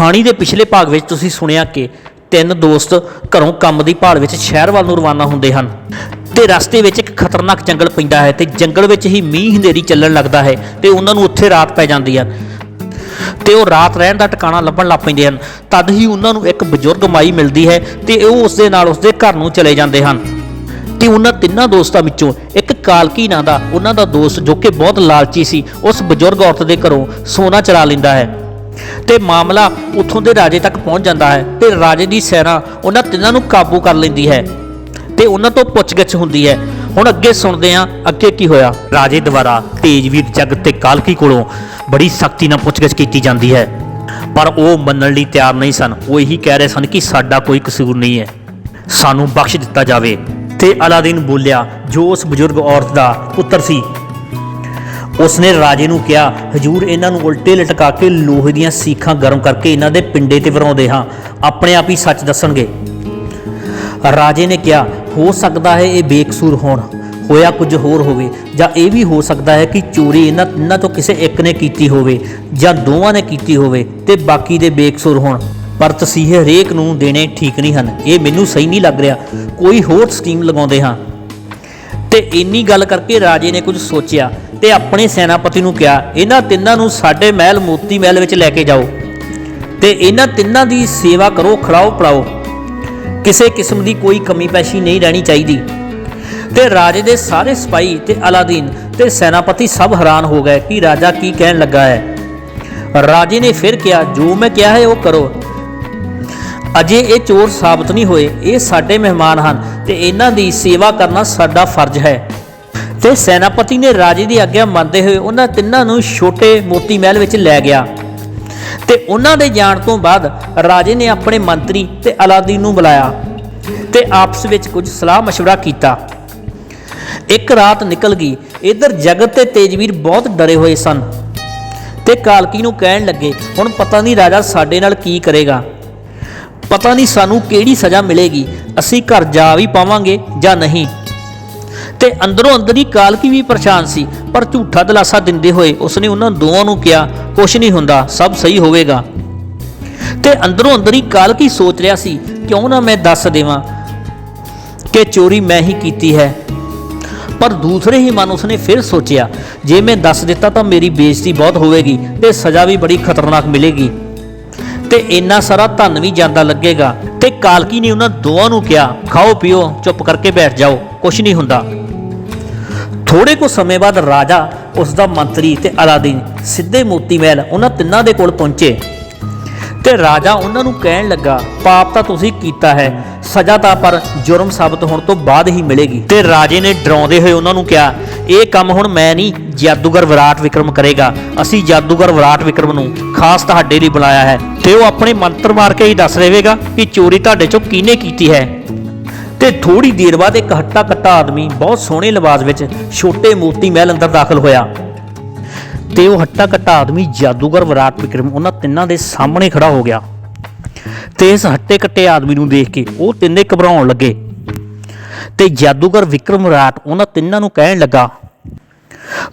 ਕਹਾਣੀ ਦੇ ਪਿਛਲੇ ਭਾਗ ਵਿੱਚ ਤੁਸੀਂ ਸੁਣਿਆ ਕਿ ਤਿੰਨ ਦੋਸਤ ਘਰੋਂ ਕੰਮ ਦੀ ਭਾਲ ਵਿੱਚ ਸ਼ਹਿਰ ਵੱਲ ਨੂੰ ਰਵਾਨਾ ਹੁੰਦੇ ਹਨ। ਤੇ ਰਸਤੇ ਵਿੱਚ ਇੱਕ ਖਤਰਨਾਕ ਜੰਗਲ ਪੈਂਦਾ ਹੈ ਤੇ ਜੰਗਲ ਵਿੱਚ ਹੀ ਮੀਂਹ ਹਨੇਰੀ ਚੱਲਣ ਲੱਗਦਾ ਹੈ ਤੇ ਉਹਨਾਂ ਨੂੰ ਉੱਥੇ ਰਾਤ ਪੈ ਜਾਂਦੀ ਹੈ। ਤੇ ਉਹ ਰਾਤ ਰਹਿਣ ਦਾ ਟਿਕਾਣਾ ਲੱਭਣ ਲੱਗ ਪੈਂਦੇ ਹਨ। ਤਦ ਹੀ ਉਹਨਾਂ ਨੂੰ ਇੱਕ ਬਜ਼ੁਰਗ ਮਾਈ ਮਿਲਦੀ ਹੈ ਤੇ ਉਹ ਉਸ ਦੇ ਨਾਲ ਉਸ ਦੇ ਘਰ ਨੂੰ ਚਲੇ ਜਾਂਦੇ ਹਨ। ਤੇ ਉਹਨਾਂ ਤਿੰਨਾਂ ਦੋਸਤਾਂ ਵਿੱਚੋਂ ਇੱਕ ਕਾਲਕੀ ਨਾਂ ਦਾ ਉਹਨਾਂ ਦਾ ਦੋਸਤ ਜੋ ਕਿ ਬਹੁਤ ਲਾਲਚੀ ਸੀ, ਉਸ ਬਜ਼ੁਰਗ ਔਰਤ ਦੇ ਘਰੋਂ ਸੋਨਾ ਚਰਾ ਲੈਂਦਾ ਹੈ। ਤੇ ਮਾਮਲਾ ਉੱਥੋਂ ਦੇ ਰਾਜੇ ਤੱਕ ਪਹੁੰਚ ਜਾਂਦਾ ਹੈ। ਤੇ ਰਾਜੇ ਦੀ ਸੈਨਾ ਉਹਨਾਂ ਤਿੰਨਾਂ ਨੂੰ ਕਾਬੂ ਕਰ ਲੈਂਦੀ ਹੈ। ਤੇ ਉਹਨਾਂ ਤੋਂ ਪੁੱਛਗਿੱਛ ਹੁੰਦੀ ਹੈ। ਹੁਣ ਅੱਗੇ ਸੁਣਦੇ ਹਾਂ, ਅੱਗੇ ਕੀ ਹੋਇਆ। ਰਾਜੇ ਦੁਆਰਾ ਤੇਜਵੀਰ ਜਗਤ ਤੇ ਕਾਲਕੀ ਕੋਲੋਂ ਬੜੀ ਸਖਤੀ ਨਾਲ ਪੁੱਛਗਿੱਛ ਕੀਤੀ ਜਾਂਦੀ ਹੈ। ਪਰ ਉਹ ਮੰਨਣ ਲਈ ਤਿਆਰ ਨਹੀਂ ਸਨ। ਉਹ ਇਹੀ ਕਹਿ ਰਹੇ ਸਨ ਕਿ ਸਾਡਾ ਕੋਈ ਕਸੂਰ ਨਹੀਂ ਹੈ। ਸਾਨੂੰ ਬਖਸ਼ ਦਿੱਤਾ ਜਾਵੇ। ਤੇ ਅਲਾਦੀਨ ਬੋਲਿਆ, ਜੋ ਉਸ ਬਜ਼ੁਰਗ ਔਰਤ ਦਾ ਪੁੱਤਰ ਸੀ ਉਸਨੇ ਰਾਜੇ ਨੂੰ ਕਿਹਾ, ਹਜੂਰ, ਇਹਨਾਂ ਨੂੰ ਉਲਟੇ ਲਟਕਾ ਕੇ ਲੋਹੇ ਦੀਆਂ ਸੀਖਾਂ ਗਰਮ ਕਰਕੇ ਇਹਨਾਂ ਦੇ ਪਿੰਡੇ ਤੇ ਵਰਾਉਂਦੇ ਹਾਂ। ਆਪਣੇ ਆਪ ਹੀ ਸੱਚ ਦੱਸਣਗੇ। ਰਾਜੇ ਨੇ ਕਿਹਾ, ਹੋ ਸਕਦਾ ਹੈ ਇਹ ਬੇਕਸੂਰ ਹੋਣ। ਹੋਇਆ ਕੁਝ ਹੋਰ ਹੋਵੇ ਜਾਂ ਇਹ ਵੀ ਹੋ ਸਕਦਾ ਹੈ ਕਿ ਚੋਰੀ ਇਹਨਾਂ ਤਿੰਨਾਂ ਤੋਂ ਕਿਸੇ ਇੱਕ ਨੇ ਕੀਤੀ ਹੋਵੇ ਜਾਂ ਦੋਵਾਂ ਨੇ ਕੀਤੀ ਹੋਵੇ ਤੇ ਬਾਕੀ ਦੇ ਬੇਕਸੂਰ ਹੋਣ। ਪਰ ਤਸੀਹੇ ਹਰੇਕ ਨੂੰ ਦੇਣੇ ਠੀਕ ਨਹੀਂ ਹਨ। ਇਹ ਮੈਨੂੰ ਸਹੀ ਨਹੀਂ ਲੱਗ ਰਿਹਾ। ਕੋਈ ਹੋਰ ਸਕੀਮ ਲਗਾਉਂਦੇ ਹਾਂ। ਤੇ ਇੰਨੀ ਗੱਲ ਕਰਕੇ ਰਾਜੇ ਨੇ ਕੁਝ ਸੋਚਿਆ। ਤੇ ਆਪਣੇ ਸੈਨਾਪਤੀ ਨੂੰ ਕਿਹਾ, ਇਹਨਾਂ ਤਿੰਨਾਂ ਨੂੰ ਸਾਡੇ ਮਹਿਲ ਮੋਤੀ ਮਹਿਲ ਵਿੱਚ ਲੈ ਕੇ ਜਾਓ ਤੇ ਇਹਨਾਂ ਤਿੰਨਾਂ ਦੀ ਸੇਵਾ ਕਰੋ, ਖੜਾਓ, ਪੜਾਓ। ਕਿਸੇ ਕਿਸਮ ਦੀ ਕੋਈ ਕਮੀ ਪੈਸ਼ੀ ਨਹੀਂ ਰਹਿਣੀ ਚਾਹੀਦੀ। ਤੇ ਰਾਜੇ ਦੇ ਸਾਰੇ ਸਿਪਾਹੀ ਤੇ ਅਲਾਦੀਨ ਤੇ ਸੈਨਾਪਤੀ ਸਭ ਹੈਰਾਨ ਹੋ ਗਏ ਕਿ ਰਾਜਾ ਕੀ ਕਹਿਣ ਲੱਗਾ ਹੈ। ਰਾਜੇ ਨੇ ਫਿਰ ਕਿਹਾ, ਜੋ ਮੈਂ ਕਿਹਾ ਹੈ ਉਹ ਕਰੋ। ਅਜੇ ਇਹ ਚੋਰ ਸਾਬਤ ਨਹੀਂ ਹੋਏ। ਇਹ ਸਾਡੇ ਮਹਿਮਾਨ ਹਨ ਤੇ ਇਹਨਾਂ ਦੀ ਸੇਵਾ ਕਰਨਾ ਸਾਡਾ ਫਰਜ਼ ਹੈ। ਤੇ ਸੈਨਾਪਤੀ ਨੇ ਰਾਜੇ ਦੀ ਆਗਿਆ ਮੰਨਦੇ ਹੋਏ ਉਹਨਾਂ ਤਿੰਨਾਂ ਨੂੰ ਛੋਟੇ ਮੋਤੀ ਮਹਿਲ ਵਿੱਚ ਲੈ ਗਿਆ ਤੇ ਉਹਨਾਂ ਦੇ ਜਾਣ ਤੋਂ ਬਾਅਦ ਰਾਜੇ ਨੇ ਆਪਣੇ ਮੰਤਰੀ ਤੇ ਅਲਾਦੀਨ ਨੂੰ ਬੁਲਾਇਆ ਤੇ ਆਪਸ ਵਿੱਚ ਕੁਝ ਸਲਾਹ مشورہ ਕੀਤਾ ਇੱਕ ਰਾਤ ਨਿਕਲ ਗਈ ਇਧਰ ਜਗਤ ਤੇ ਤੇਜਵੀਰ ਬਹੁਤ ਡਰੇ ਹੋਏ ਸਨ ਤੇ ਕਾਲਕੀ ਨੂੰ ਕਹਿਣ ਲੱਗੇ ਹੁਣ ਪਤਾ ਨਹੀਂ ਰਾਜਾ ਸਾਡੇ ਨਾਲ ਕੀ ਕਰੇਗਾ ਪਤਾ ਨਹੀਂ ਸਾਨੂੰ ਕਿਹੜੀ ਸਜ਼ਾ ਮਿਲੇਗੀ ਅਸੀਂ ਘਰ ਜਾ ਵੀ ਪਾਵਾਂਗੇ ਜਾਂ ਨਹੀਂ ਤੇ ਅੰਦਰੋਂ ਅੰਦਰ ਹੀ ਕਾਲਕੀ ਵੀ ਪਰੇਸ਼ਾਨ ਸੀ, ਪਰ ਝੂਠਾ ਦਿਲਾਸਾ ਦਿੰਦੇ ਹੋਏ ਉਸਨੇ ਉਹਨਾਂ ਦੋਵਾਂ ਨੂੰ ਕਿਹਾ ਕੁਝ ਨਹੀਂ ਹੁੰਦਾ, ਸਭ ਸਹੀ ਹੋਵੇਗਾ। ਤੇ ਅੰਦਰੋਂ ਅੰਦਰ ਹੀ ਕਾਲਕੀ ਸੋਚ ਰਿਹਾ ਸੀ, ਕਿਉਂ ਨਾ ਮੈਂ ਦੱਸ ਦੇਵਾਂ ਕਿ ਚੋਰੀ ਮੈਂ ਹੀ ਕੀਤੀ ਹੈ। ਪਰ ਦੂਸਰੇ ਹੀ ਮਨ ਉਸਨੇ ਫਿਰ ਸੋਚਿਆ, ਜੇ ਮੈਂ ਦੱਸ ਦਿੱਤਾ ਤਾਂ ਮੇਰੀ ਬੇਇੱਜ਼ਤੀ ਬਹੁਤ ਹੋਵੇਗੀ ਤੇ ਸਜ਼ਾ ਵੀ ਬੜੀ ਖਤਰਨਾਕ ਮਿਲੇਗੀ। ਤੇ ਇੰਨਾ ਸਾਰਾ ਧਨ ਵੀ ਜਾਂਦਾ ਲੱਗੇਗਾ। ਤੇ ਕਾਲਕੀ ਨੇ ਉਹਨਾਂ ਦੋਵਾਂ ਨੂੰ ਕਿਹਾ, ਖਾਓ ਪੀਓ, ਚੁੱਪ ਕਰਕੇ ਬੈਠ ਜਾਓ ਕੁਝ ਨਹੀਂ ਹੁੰਦਾ। ਥੋੜੇ ਕੁ ਸਮੇਂ ਬਾਅਦ ਰਾਜਾ ਉਸ ਦਾ ਮੰਤਰੀ ਤੇ ਅਲਾਦੀਨ ਸਿੱਧੇ ਮੋਤੀ ਮਹਿਲ ਉਹਨਾਂ ਤਿੰਨਾਂ ਦੇ ਕੋਲ ਪਹੁੰਚੇ ਤੇ ਰਾਜਾ ਉਹਨਾਂ ਨੂੰ ਕਹਿਣ ਲੱਗਾ, ਪਾਪ ਤਾਂ ਤੁਸੀਂ ਕੀਤਾ ਹੈ, ਸਜ਼ਾ ਤਾਂ ਪਰ ਜੁਰਮ ਸਾਬਤ ਹੋਣ ਤੋਂ ਬਾਅਦ ਹੀ ਮਿਲੇਗੀ। ਤੇ ਰਾਜੇ ਨੇ ਡਰਾਉਂਦੇ ਹੋਏ ਉਹਨਾਂ ਨੂੰ ਕਿਹਾ, ਇਹ ਕੰਮ ਹੁਣ ਮੈਂ ਨਹੀਂ, ਜਾਦੂਗਰ ਵਿਰਾਟ ਵਿਕਰਮ ਕਰੇਗਾ। ਅਸੀਂ ਜਾਦੂਗਰ ਵਿਰਾਟ ਵਿਕਰਮ ਨੂੰ ਖਾਸ ਤੁਹਾਡੇ ਲਈ ਬੁਲਾਇਆ ਹੈ। ਤੇ ਉਹ ਆਪਣੇ ਮੰਤਰ ਮਾਰ ਕੇ ਹੀ ਦੱਸ ਦੇਵੇਗਾ ਕਿ ਚੋਰੀ ਤੁਹਾਡੇ ਚੋਂ ਕਿਹਨੇ ਕੀਤੀ ਹੈ। ਤੇ ਥੋੜੀ ਦੇਰ ਬਾਅਦ ਇੱਕ ਹੱਟਾ ਕੱਟਾ ਆਦਮੀ ਬਹੁਤ ਸੋਹਣੇ ਲਿਬਾਸ ਵਿੱਚ ਛੋਟੇ ਮੋਤੀ ਮਹਿਲ ਅੰਦਰ ਦਾਖਲ ਹੋਇਆ। ਤੇ ਉਹ ਹੱਟਾ ਕੱਟਾ ਆਦਮੀ ਜਾਦੂਗਰ ਵਿਰਾਟ ਵਿਕਰਮ, ਉਹਨਾਂ ਤਿੰਨਾਂ ਦੇ ਸਾਹਮਣੇ ਖੜਾ ਹੋ ਗਿਆ। ਤੇ ਇਸ ਹੱਟੇ ਕੱਟੇ ਆਦਮੀ ਨੂੰ ਦੇਖ ਕੇ ਉਹ ਤਿੰਨੇ ਘਬਰਾਉਣ ਲੱਗੇ। ਤੇ ਜਾਦੂਗਰ ਵਿਕਰਮ ਵਿਰਾਟ ਉਹਨਾਂ ਤਿੰਨਾਂ ਨੂੰ ਕਹਿਣ ਲੱਗਾ,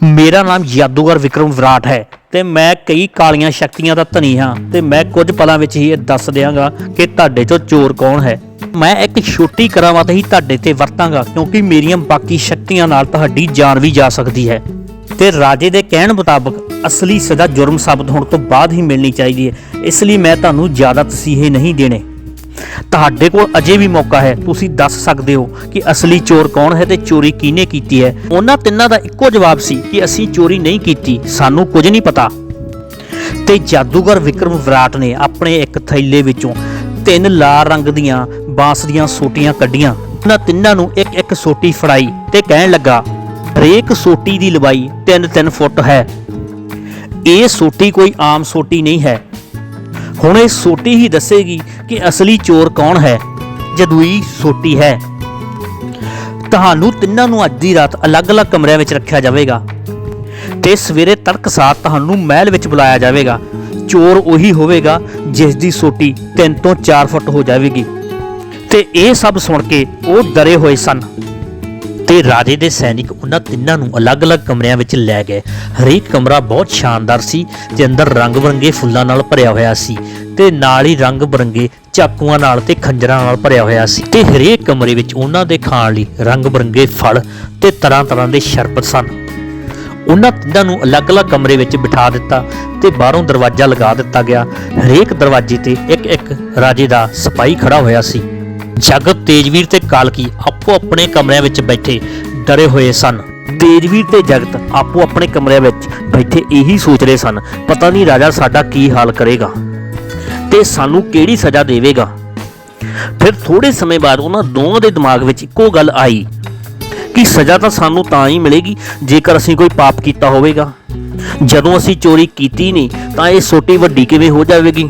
ਮੇਰਾ ਨਾਮ ਜਾਦੂਗਰ ਵਿਕਰਮ ਵਿਰਾਟ ਹੈ ਤੇ ਮੈਂ ਕਈ ਕਾਲੀਆਂ ਸ਼ਕਤੀਆਂ ਦਾ ਧਨੀ ਹਾਂ ਤੇ ਮੈਂ ਕੁਝ ਪਲਾਂ ਵਿੱਚ ਹੀ ਇਹ ਦੱਸ ਦਿਆਂਗਾ ਕਿ ਤੁਹਾਡੇ ਚੋਂ ਚੋਰ ਕੌਣ ਹੈ। ਮੈਂ ਇੱਕ ਛੋਟੀ ਕਰਾਮਾਤ ਹੀ ਤੁਹਾਡੇ ਤੇ ਵਰਤਾਂਗਾ, ਕਿਉਂਕਿ ਮੇਰੀਆਂ ਬਾਕੀ ਸ਼ਕਤੀਆਂ ਨਾਲ ਤੁਹਾਡੀ ਜਾਨ ਵੀ ਜਾ ਸਕਦੀ ਹੈ। ਤੇ ਰਾਜੇ ਦੇ ਕਹਿਣ ਮੁਤਾਬਕ, ਅਸਲੀ ਸਜ਼ਾ ਜੁਰਮ ਸਾਬਤ ਹੋਣ ਤੋਂ ਬਾਅਦ ਹੀ ਮਿਲਣੀ ਚਾਹੀਦੀ ਹੈ। ਇਸ ਲਈ ਮੈਂ ਤੁਹਾਨੂੰ ਜ਼ਿਆਦਾ ਤਸੀਹੇ ਨਹੀਂ ਦੇਣੇ। ਤੁਹਾਡੇ ਕੋਲ ਅਜੇ ਵੀ ਮੌਕਾ ਹੈ। ਤੁਸੀਂ ਦੱਸ ਸਕਦੇ ਹੋ ਕਿ ਅਸਲੀ ਚੋਰ ਕੌਣ ਹੈ ਤੇ ਚੋਰੀ ਕਿਹਨੇ ਕੀਤੀ ਹੈ। ਉਹਨਾਂ ਤਿੰਨਾਂ ਦਾ ਇੱਕੋ ਜਵਾਬ ਸੀ ਕਿ ਅਸੀਂ ਚੋਰੀ ਨਹੀਂ ਕੀਤੀ। ਸਾਨੂੰ ਕੁਝ ਨਹੀਂ ਪਤਾ। ਤੇ ਜਾਦੂਗਰ ਵਿਕਰਮ ਵਿਰਾਟ ਨੇ ਆਪਣੇ ਇੱਕ ਥੈਲੇ ਵਿੱਚੋਂ ਤਿੰਨ ਲਾਲ ਰੰਗ ਦੀਆਂ ਬਾਂਸ ਦੀਆਂ ਸੋਟੀਆਂ ਕੱਢੀਆਂ। ਉਹਨਾਂ ਤਿੰਨਾਂ ਨੂੰ ਇੱਕ ਇੱਕ ਸੋਟੀ ਫੜਾਈ ਤੇ ਕਹਿਣ ਲੱਗਾ, ਹਰੇਕ ਸੋਟੀ ਦੀ ਲੰਬਾਈ 3-3 ਫੁੱਟ ਹੈ। ਇਹ ਸੋਟੀ ਕੋਈ ਆਮ ਸੋਟੀ ਨਹੀਂ ਹੈ। ਹੁਣ ਇਹ ਸੋਟੀ ਹੀ ਦੱਸੇਗੀ ਕਿ ਅਸਲੀ ਚੋਰ ਕੌਣ ਹੈ, ਜਦੂਈ ਸੋਟੀ ਹੈ। ਤੁਹਾਨੂੰ ਤਿੰਨਾਂ ਨੂੰ ਅੱਜ ਦੀ ਰਾਤ ਅਲੱਗ-ਅਲੱਗ ਕਮਰਿਆਂ ਵਿੱਚ ਰੱਖਿਆ ਜਾਵੇਗਾ ਤੇ ਸਵੇਰੇ ਤੜਕਸਾਰ ਤੁਹਾਨੂੰ ਮਹਿਲ ਵਿੱਚ ਬੁਲਾਇਆ ਜਾਵੇਗਾ। ਚੋਰ ਉਹੀ ਹੋਵੇਗਾ ਜਿਸ ਦੀ ਸੋਟੀ 3 ਤੋਂ 4 ਫੁੱਟ ਹੋ ਜਾਵੇਗੀ। ਤੇ ਇਹ ਸਭ ਸੁਣ ਕੇ ਉਹ ਡਰੇ ਹੋਏ ਸਨ। ਤੇ ਰਾਜੇ ਦੇ ਸੈਨਿਕ ਉਹਨਾਂ ਤਿੰਨਾਂ ਨੂੰ ਅਲੱਗ-ਅਲੱਗ ਕਮਰਿਆਂ ਵਿੱਚ ਲੈ ਗਏ। ਹਰੇਕ ਕਮਰਾ ਬਹੁਤ ਸ਼ਾਨਦਾਰ ਸੀ ਤੇ ਅੰਦਰ ਰੰਗ-ਬਰੰਗੇ ਫੁੱਲਾਂ ਨਾਲ ਭਰਿਆ ਹੋਇਆ ਸੀ ਤੇ ਨਾਲ ਹੀ ਰੰਗ-ਬਰੰਗੇ ਚਾਕੂਆਂ ਨਾਲ ਤੇ ਖੰਜਰਾਂ ਨਾਲ ਭਰਿਆ ਹੋਇਆ ਸੀ। ਤੇ ਹਰੇਕ ਕਮਰੇ ਵਿੱਚ ਉਹਨਾਂ ਦੇ ਖਾਣ ਲਈ ਰੰਗ-ਬਰੰਗੇ ਫਲ ਤੇ ਤਰ੍ਹਾਂ-ਤਰ੍ਹਾਂ ਦੇ ਸ਼ਰਬਤ ਸਨ। ਉਹਨਾਂ ਤਿੰਨਾਂ ਨੂੰ ਅਲੱਗ-ਅਲੱਗ ਕਮਰੇ ਵਿੱਚ ਬਿਠਾ ਦਿੱਤਾ ਤੇ ਬਾਹਰੋਂ ਦਰਵਾਜ਼ਾ ਲਗਾ ਦਿੱਤਾ ਗਿਆ। ਹਰੇਕ ਦਰਵਾਜ਼ੇ ਤੇ ਇੱਕ-ਇੱਕ ਰਾਜੇ ਦਾ ਸਿਪਾਹੀ ਖੜਾ ਹੋਇਆ ਸੀ। ਜਗਤ ਤੇਜਵੀਰ ਤੇ ਕਾਲਕੀ ਆਪੋ ਆਪਣੇ ਕਮਰਿਆਂ ਵਿੱਚ ਬੈਠੇ ਡਰੇ ਹੋਏ ਸਨ। ਤੇਜਵੀਰ ਤੇ ਜਗਤ ਆਪੋ ਆਪਣੇ ਕਮਰਿਆਂ ਵਿੱਚ ਬੈਠੇ ਇਹੀ ਸੋਚ ਰਹੇ ਸਨ, ਪਤਾ ਨਹੀਂ ਰਾਜਾ ਸਾਡਾ ਕੀ ਹਾਲ ਕਰੇਗਾ ਤੇ ਸਾਨੂੰ ਕਿਹੜੀ ਸਜ਼ਾ ਦੇਵੇਗਾ। ਫਿਰ ਥੋੜੇ ਸਮੇਂ ਬਾਅਦ ਉਹਨਾਂ ਦੋਵਾਂ ਦੇ ਦਿਮਾਗ ਵਿੱਚ ਇੱਕੋ ਗੱਲ ਆਈ ਕਿ ਸਜ਼ਾ ਤਾਂ ਸਾਨੂੰ ਤਾਂ ਹੀ ਮਿਲੇਗੀ ਜੇਕਰ ਅਸੀਂ ਕੋਈ ਪਾਪ ਕੀਤਾ ਹੋਵੇਗਾ। ਜਦੋਂ ਅਸੀਂ ਚੋਰੀ ਕੀਤੀ ਨਹੀਂ ਤਾਂ ਇਹ ਛੋਟੀ ਵੱਡੀ ਕਿਵੇਂ ਹੋ ਜਾਵੇਗੀ?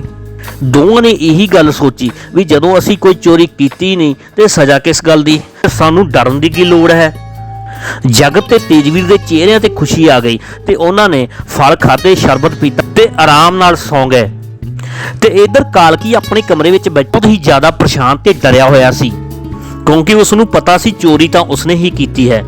ਦੋਵਾਂ ਨੇ ਇਹੀ ਗੱਲ ਸੋਚੀ ਵੀ ਜਦੋਂ ਅਸੀਂ ਕੋਈ ਚੋਰੀ ਕੀਤੀ ਨਹੀਂ ਤੇ ਸਜ਼ਾ ਕਿਸ ਗੱਲ ਦੀ? ਸਾਨੂੰ ਡਰਨ ਦੀ ਕੀ ਲੋੜ ਹੈ? ਜਗਤ ਤੇ ਤੇਜਵੀਰ ਦੇ ਚਿਹਰਿਆਂ ਤੇ ਖੁਸ਼ੀ ਆ ਗਈ ਤੇ ਉਹਨਾਂ ਨੇ ਫਲ ਖਾਦੇ ਸ਼ਰਬਤ ਪੀਤਾ ਤੇ ਆਰਾਮ ਨਾਲ ਸੌਂ ਗਏ। ਤੇ ਇਧਰ ਕਾਲਕੀ ਆਪਣੇ ਕਮਰੇ ਵਿੱਚ ਬੈਠ ਬਹੁਤ ਹੀ ਜ਼ਿਆਦਾ ਪਰੇਸ਼ਾਨ ਤੇ ਡਰਿਆ ਹੋਇਆ ਸੀ। ਕਿਉਂਕਿ ਉਸ ਨੂੰ ਪਤਾ ਸੀ ਚੋਰੀ ਤਾਂ ਉਸਨੇ ਹੀ ਕੀਤੀ ਹੈ।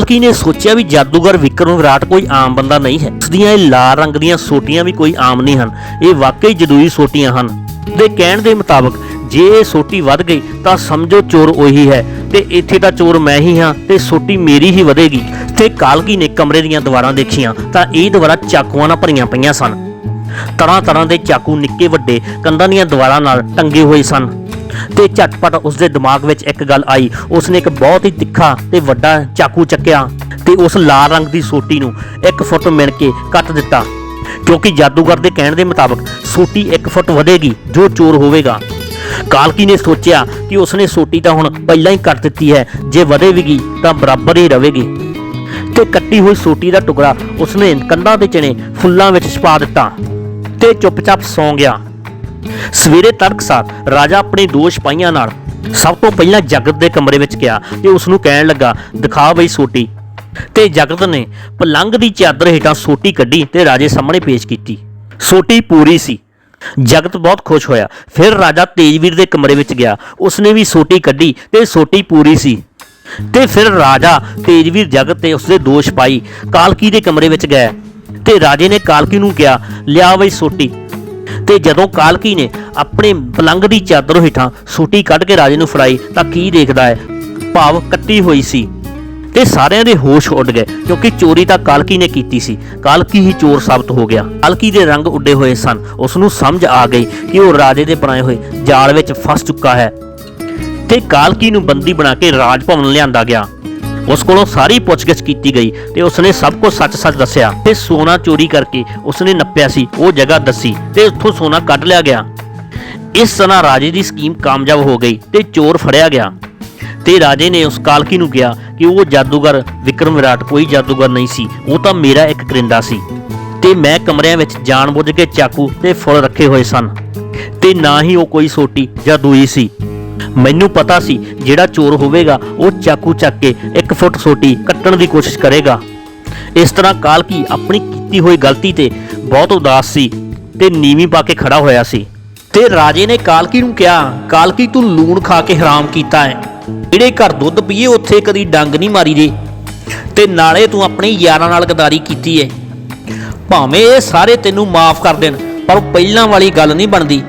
ਕਾਲਕੀ ਨੇ ਸੋਚਿਆ ਵੀ ਜਾਦੂਗਰ ਵਿਕਰਮ ਵਿਰਾਟ ਕੋਈ ਆਮ ਬੰਦਾ ਨਹੀਂ ਹੈ। ਉਸ ਦੀਆਂ ਇਹ ਲਾਲ ਰੰਗ ਦੀਆਂ ਸੋਟੀਆਂ ਵੀ ਕੋਈ ਆਮ ਨਹੀਂ ਹਨ। ਇਹ ਵਾਕਈ ਜਦੂਈ ਸੋਟੀਆਂ ਹਨ। ਦੇ ਕਹਿਣ ਦੇ ਮੁਤਾਬਕ, ਜੇ ਇਹ ਸੋਟੀ ਵੱਧ ਗਈ, ਤਾਂ ਸਮਝੋ ਚੋਰ ਉਹੀ ਹੈ। ਤੇ ਇੱਥੇ ਤਾਂ ਚੋਰ ਮੈਂ ਹੀ ਹਾਂ, ਤੇ ਸੋਟੀ ਮੇਰੀ ਹੀ ਵਧੇਗੀ। ਤੇ ਕਾਲਕੀ ਨੇ ਕਮਰੇ ਦੀਆਂ ਦੀਵਾਰਾਂ ਦੇਖੀਆਂ, ਤਾਂ ਇਹ ਦੀਵਾਰਾਂ ਚਾਕੂਆਂ ਨਾਲ ਭਰੀਆਂ ਪਈਆਂ ਸਨ। ਤਰ੍ਹਾਂ ਤਰ੍ਹਾਂ ਦੇ ਚਾਕੂ ਨਿੱਕੇ ਵੱਡੇ ਕੰਧਾਂ ਦੀਆਂ ਦੀਵਾਰਾਂ ਨਾਲ ਟੰਗੇ ਹੋਏ ਸਨ। ਤੇ ਝਟਪਟ ਉਸਦੇ ਦਿਮਾਗ ਵਿੱਚ ਇੱਕ ਗੱਲ ਆਈ। ਉਸਨੇ ਇੱਕ ਬਹੁਤ ਹੀ ਤਿੱਖਾ ਤੇ ਵੱਡਾ ਚਾਕੂ ਚੱਕਿਆ ਤੇ ਉਸ ਲਾਲ ਰੰਗ ਦੀ ਸੋਟੀ ਨੂੰ ਇੱਕ ਫੁੱਟ ਮਿਣ ਕੇ ਕੱਟ ਦਿੱਤਾ ਕਿਉਂਕਿ ਜਾਦੂਗਰ ਦੇ ਕਹਿਣ ਦੇ ਮੁਤਾਬਕ ਸੋਟੀ ਇੱਕ ਫੁੱਟ ਵਧੇਗੀ, ਜੋ ਚੋਰ ਹੋਵੇਗਾ। ਕਾਲਕੀ ਨੇ ਸੋਚਿਆ ਕਿ ਉਸਨੇ ਸੋਟੀ ਤਾਂ ਹੁਣ ਪਹਿਲਾਂ ਹੀ ਕੱਟ ਦਿੱਤੀ ਹੈ, ਜੇ ਵਧੇਗੀ ਤਾਂ ਬਰਾਬਰ ਹੀ ਰਹੇਗੀ ਤੇ ਕੱਟੀ ਹੋਈ ਸੋਟੀ ਦਾ ਟੁਕੜਾ ਉਸਨੇ ਕੰਧਾਂ ਦੇ ਚਣੇ ਫੁੱਲਾਂ ਵਿੱਚ ਛਪਾ ਦਿੱਤਾ ਤੇ ਚੁੱਪਚਾਪ ਸੌਂ ਗਿਆ। ਸਵੇਰੇ ਤੜਕਸਾਰ ਰਾਜਾ ਆਪਣੇ ਦੋ ਸਿਪਾਹੀਆਂ ਨਾਲ ਸਭ ਤੋਂ ਪਹਿਲਾਂ ਜਗਤ ਦੇ ਕਮਰੇ ਵਿੱਚ ਗਿਆ ਤੇ ਉਸ ਨੂੰ ਕਹਿਣ ਲੱਗਾ, ਦਿਖਾ ਬਈ ਸੋਟੀ। ਤੇ ਜਗਤ ਨੇ ਪਲੰਗ ਦੀ ਚਾਦਰ ਹੇਠਾਂ ਸੋਟੀ ਕੱਢੀ ਤੇ ਰਾਜੇ ਸਾਹਮਣੇ ਪੇਸ਼ ਕੀਤੀ। ਸੋਟੀ ਪੂਰੀ ਸੀ। ਜਗਤ ਬਹੁਤ ਖੁਸ਼ ਹੋਇਆ। ਫਿਰ ਰਾਜਾ ਤੇਜਵੀਰ ਦੇ ਕਮਰੇ ਵਿੱਚ ਗਿਆ। ਉਸਨੇ ਵੀ ਸੋਟੀ ਕੱਢੀ ਤੇ ਸੋਟੀ ਪੂਰੀ ਸੀ। ਤੇ ਫਿਰ ਰਾਜਾ ਤੇਜਵੀਰ ਜਗਤ ਤੇ ਉਸਦੇ ਦੋ ਸਿਪਾਹੀ ਕਾਲਕੀ ਦੇ ਕਮਰੇ ਵਿੱਚ ਗਏ ਤੇ ਰਾਜੇ ਨੇ ਕਾਲਕੀ ਨੂੰ ਕਿਹਾ, ਲਿਆ ਬਈ ਸੋਟੀ। ਤੇ ਜਦੋਂ ਕਾਲਕੀ ਨੇ ਆਪਣੇ ਪਲੰਗ ਦੀ ਚਾਦਰ ਹੇਠਾਂ ਸੂਟੀ ਕੱਢ ਕੇ ਰਾਜੇ ਨੂੰ ਫੜਾਈ ਤਾਂ ਕੀ ਦੇਖਦਾ ਹੈ? ਭਾਵ ਕੱਟੀ ਹੋਈ ਸੀ। ਤੇ ਸਾਰਿਆਂ ਦੇ ਹੋਸ਼ ਉੱਡ ਗਏ, ਕਿਉਂਕਿ ਚੋਰੀ ਤਾਂ ਕਾਲਕੀ ਨੇ ਕੀਤੀ ਸੀ। ਕਾਲਕੀ ਹੀ ਚੋਰ ਸਾਬਤ ਹੋ ਗਿਆ। ਕਾਲਕੀ ਦੇ ਰੰਗ ਉੱਡੇ ਹੋਏ ਸਨ। ਉਸ ਨੂੰ ਸਮਝ ਆ ਗਈ ਕਿ ਉਹ ਰਾਜੇ ਦੇ ਬਣਾਏ ਹੋਏ ਜਾਲ ਵਿੱਚ ਫਸ ਚੁੱਕਾ ਹੈ। ਤੇ ਕਾਲਕੀ ਨੂੰ ਬੰਦੀ ਬਣਾ ਕੇ ਰਾਜ ਭਵਨ ਲਿਆਂਦਾ ਗਿਆ। ਉਸ ਕੋਲੋਂ ਸਾਰੀ ਪੁੱਛਗਿੱਛ ਕੀਤੀ ਗਈ ਤੇ ਉਸਨੇ ਸਭ ਕੁਝ ਸੱਚ-ਸੱਚ ਦੱਸਿਆ ਤੇ ਸੋਨਾ ਚੋਰੀ ਕਰਕੇ ਉਸਨੇ ਨੱਪਿਆ ਸੀ, ਉਹ ਜਗ੍ਹਾ ਦੱਸੀ ਤੇ ਉੱਥੋਂ ਸੋਨਾ ਕੱਢ ਲਿਆ ਗਿਆ। ਇਸ ਤਰ੍ਹਾਂ ਰਾਜੇ ਦੀ ਸਕੀਮ ਕਾਮਯਾਬ ਹੋ ਗਈ ਤੇ ਚੋਰ ਫੜਿਆ ਗਿਆ। ਤੇ ਰਾਜੇ ਨੇ ਉਸ ਕਾਲਕੀ ਨੂੰ ਕਿਹਾ ਕਿ ਉਹ ਜਾਦੂਗਰ ਵਿਕਰਮ ਵਿਰਾਟ ਕੋਈ ਜਾਦੂਗਰ ਨਹੀਂ ਸੀ, ਉਹ ਤਾਂ ਮੇਰਾ ਇੱਕ ਕਰਿੰਦਾ ਸੀ। ਤੇ ਮੈਂ ਕਮਰਿਆਂ ਵਿੱਚ ਜਾਣਬੁੱਝ ਕੇ ਚਾਕੂ ਤੇ ਫੁੱਲ ਰੱਖੇ ਹੋਏ ਸਨ। ਤੇ ਨਾ ਹੀ ਉਹ ਕੋਈ ਸੋਟੀ ਜਾਂ ਦੂਈ ਸੀ। ਮੈਨੂੰ ਪਤਾ ਸੀ ਜਿਹੜਾ ਚੋਰ ਹੋਵੇਗਾ, ਉਹ ਚਾਕੂ ਚੱਕ ਕੇ 1 ਫੁੱਟ ਸੋਟੀ ਕੱਟਣ ਦੀ ਕੋਸ਼ਿਸ਼ ਕਰੇਗਾ। ਇਸ ਤਰ੍ਹਾਂ ਕਾਲਕੀ ਆਪਣੀ ਕੀਤੀ ਹੋਈ ਗਲਤੀ ਤੇ ਬਹੁਤ ਉਦਾਸ ਸੀ ਤੇ ਨੀਵੀਂ ਪਾ ਕੇ ਖੜਾ ਹੋਇਆ ਸੀ। ਤੇ ਰਾਜੇ ਨੇ ਕਾਲਕੀ ਨੂੰ ਕਿਹਾ, ਕਾਲਕੀ, ਤੂੰ ਲੂਣ ਖਾ ਕੇ ਹਰਾਮ ਕੀਤਾ ਹੈ। ਜਿਹੜੇ ਘਰ ਦੁੱਧ ਪੀਏ, ਉੱਥੇ ਕਦੀ ਡੰਗ ਨਹੀਂ ਮਾਰੀ ਦੇ ਤੇ ਨਾਲੇ ਤੂੰ ਆਪਣੇ ਯਾਰਾਂ ਨਾਲ ਗਦਾਰੀ ਕੀਤੀ ਹੈ ਭਾਵੇਂ ਇਹ ਸਾਰੇ ਤੈਨੂੰ ਮਾਫ ਕਰ ਦੇਣ, ਪਰ ਉਹ ਪਹਿਲਾਂ ਵਾਲੀ ਗੱਲ ਨਹੀਂ ਬਣਦੀ।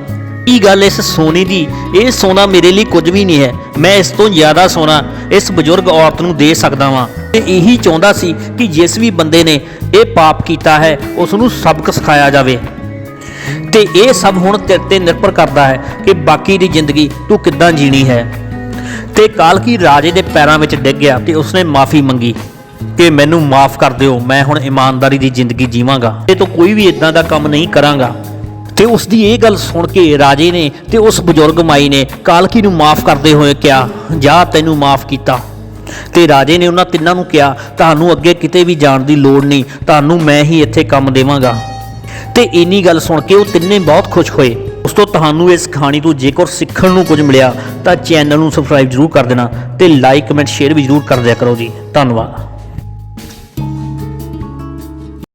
ਇਹ ਗੱਲ ਇਸ ਸੋਨੇ ਦੀ, ਇਹ ਸੋਨਾ ਮੇਰੇ ਲਈ ਕੁਝ ਵੀ ਨਹੀਂ ਹੈ, ਮੈਂ ਇਸ ਤੋਂ ਜ਼ਿਆਦਾ ਸੋਨਾ ਇਸ ਬਜ਼ੁਰਗ ਔਰਤ ਨੂੰ ਦੇ ਸਕਦਾ ਵਾਂ। ਤੇ ਇਹੀ ਚਾਹੁੰਦਾ ਸੀ ਕਿ ਜਿਸ ਵੀ ਬੰਦੇ ਨੇ ਇਹ ਪਾਪ ਕੀਤਾ ਹੈ ਉਸ ਨੂੰ ਸਬਕ ਸਿਖਾਇਆ ਜਾਵੇ। ਤੇ ਇਹ ਸਭ ਹੁਣ ਤੇਰੇ ਤੇ ਨਿਰਭਰ ਕਰਦਾ ਹੈ ਕਿ ਬਾਕੀ ਦੀ ਜ਼ਿੰਦਗੀ ਤੂੰ ਕਿੱਦਾਂ ਜੀਣੀ ਹੈ। ਤੇ ਕਾਲਕੀ ਰਾਜੇ ਦੇ ਪੈਰਾਂ ਵਿੱਚ ਡਿੱਗ ਗਿਆ ਤੇ ਉਸਨੇ ਮਾਫੀ ਮੰਗੀ ਕਿ ਮੈਨੂੰ ਮਾਫ ਕਰ ਦਿਓ, ਮੈਂ ਹੁਣ ਇਮਾਨਦਾਰੀ ਦੀ ਜ਼ਿੰਦਗੀ ਜੀਵਾਂਗਾ। ਤੇ ਤੋਂ ਕੋਈ ਵੀ ਇਦਾਂ ਦਾ ਕੰਮ ਨਹੀਂ ਕਰਾਂਗਾ। ਤੇ ਉਸ ਦੀ ਇਹ ਗੱਲ ਸੁਣ ਕੇ ਰਾਜੇ ਨੇ ਤੇ ਉਸ ਬਜ਼ੁਰਗ ਮਾਈ ਨੇ ਕਾਲਕੀ ਨੂੰ ਮਾਫ ਕਰਦੇ ਹੋਏ ਕਿਹਾ, ਜਾ, ਤੈਨੂੰ ਮਾਫ ਕੀਤਾ। ਤੇ ਰਾਜੇ ਨੇ ਉਹਨਾਂ ਤਿੰਨਾਂ ਨੂੰ ਕਿਹਾ, ਤੁਹਾਨੂੰ ਅੱਗੇ ਕਿਤੇ ਵੀ ਜਾਣ ਦੀ ਲੋੜ ਨਹੀਂ, ਤੁਹਾਨੂੰ ਮੈਂ ਹੀ ਇੱਥੇ ਕੰਮ ਦੇਵਾਂਗਾ। ਤੇ ਇੰਨੀ ਗੱਲ ਸੁਣ ਕੇ ਉਹ ਤਿੰਨੇ ਬਹੁਤ ਖੁਸ਼ ਹੋਏ। ਉਸ ਤੋਂ ਤੁਹਾਨੂੰ ਇਸ ਕਹਾਣੀ ਤੋਂ ਜੇਕਰ ਸਿੱਖਣ ਨੂੰ ਕੁਝ ਮਿਲਿਆ, ਤਾਂ ਚੈਨਲ ਨੂੰ ਸਬਸਕ੍ਰਾਈਬ ਜ਼ਰੂਰ ਕਰ ਦੇਣਾ ਤੇ ਲਾਈਕ ਕਮੈਂਟ ਸ਼ੇਅਰ ਵੀ ਜ਼ਰੂਰ ਕਰ ਦਿਆ ਕਰੋ ਜੀ। ਧੰਨਵਾਦ।